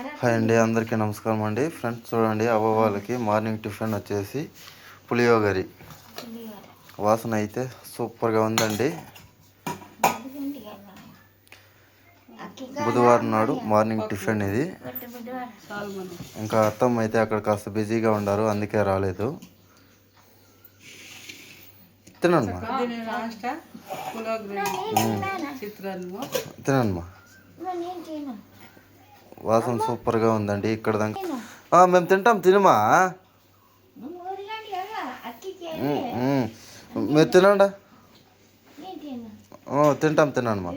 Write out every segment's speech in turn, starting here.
Hi అండి అందరికీ నమస్కారం అండి. ఫ్రెండ్స్ చూడండి అవ్వ వాళ్ళకి మార్నింగ్ టిఫిన్ వచ్చేసి పులియోగరి వాసన అయితే సూపర్గా ఉందండి. బుధవారం నాడు మార్నింగ్ టిఫిన్ ఇది. ఇంకా అత్తమ్మ అయితే అక్కడ కాస్త బిజీగా ఉన్నారు అందుకే రాలేదు. తినమ్మా తినమ్మా వాసన సూపర్గా ఉందండి ఇక్కడ దాకా మేము తింటాం తినమా. మీరు తినండా? తింటాం తినమ్మా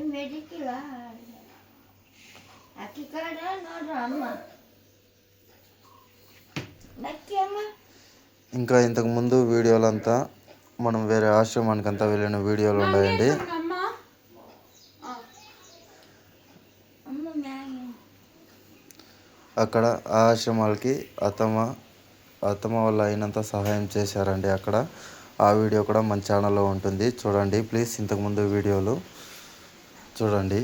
ఇంకా ఇంతకు ముందు వీడియోలంతా మనం వేరే ఆశ్రమానికి అంతా వెళ్ళిన వీడియోలు ఉన్నాయండి. అక్కడ ఆ ఆశ్రమాలకి అత్తమ్మ అత్తమ్మ వల్ల అయినంత సహాయం చేశారండి అక్కడ. ఆ వీడియో కూడా మన ఛానల్లో ఉంటుంది. చూడండి ప్లీజ్ ఇంతకుముందు వీడియోలు చూడండి.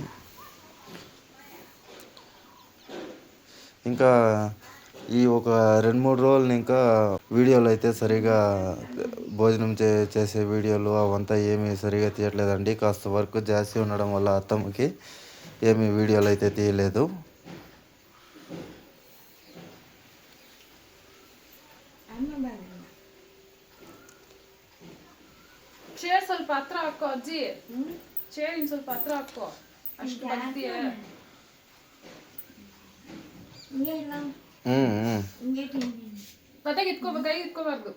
ఇంకా ఈ ఒక రెండు మూడు రోజులు ఇంకా వీడియోలు అయితే సరిగా భోజనం చే చేసే వీడియోలు అవంతా ఏమీ సరిగా తీయట్లేదండి. కాస్త వర్క్ జాస్తి ఉండడం వల్ల అత్తమ్మకి ఏమీ వీడియోలు అయితే తీయలేదు. ಚೇರ್ ಸ್ವಲ್ಪ ಹತ್ರ ಹಾಕೋ ಅಜ್ಜಿ ಚೇರ್ ಇನ್ ಸ್ವಲ್ಪ ಹತ್ರ ಹಾಕೋ ಅಷ್ಟು ಬರ್ತೀಯ ఉమ్, ಉಮ್. ಬತ್ತಾಗ ಇಟ್ಕೋಬೇಕು ಕೈ ಇಟ್ಕೋಬಾರ್ದು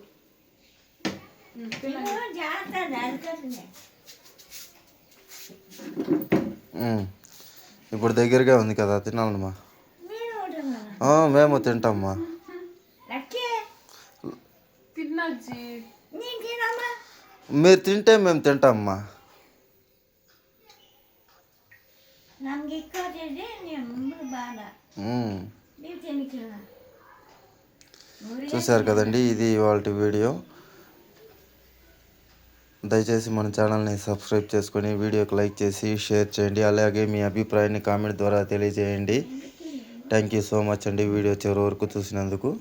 ఉమ్. ఇప్పుడు దగ్గరగా ఉంది కదా తినాలమ్మా ఆ, మేము తింటామ్మా ತಿನ್ನಜ್ಜಿ మీరు తింటే మేము తింటామమ్మా. చూశారు కదండి ఇది వాళ్ళ వీడియో. దయచేసి మన ఛానల్ని సబ్స్క్రైబ్ చేసుకొని వీడియోకి లైక్ చేసి షేర్ చేయండి. అలాగే మీ అభిప్రాయాన్ని కామెంట్ ద్వారా తెలియజేయండి. థ్యాంక్ యూ సో మచ్ అండి వీడియో చివరి వరకు చూసినందుకు.